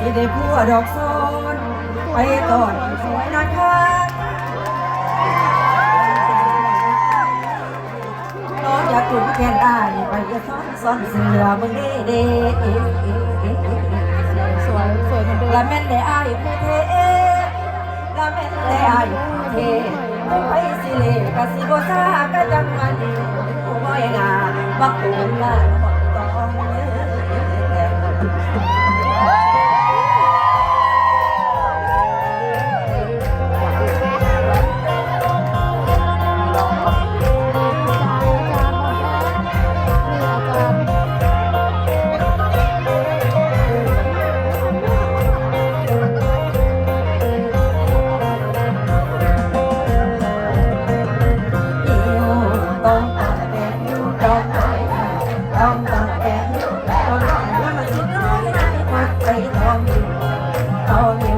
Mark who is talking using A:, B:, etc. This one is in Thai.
A: สิได้ผัวดอกซอนไปก่อนสวยนะคะน้องอยากจุ่มแขนได้ไปซ้อนซ้อนเสือมึงเด้เด้
B: สวยสวยเหมือนเดิ
A: ละแม่นได้อายผู้เทละแม่นได้อายผู้เทไปสิเลกะสิบ่ซากะจังมันผู้บ่อยงาบักตูนละบักต้องเอ้ยต้อง แดง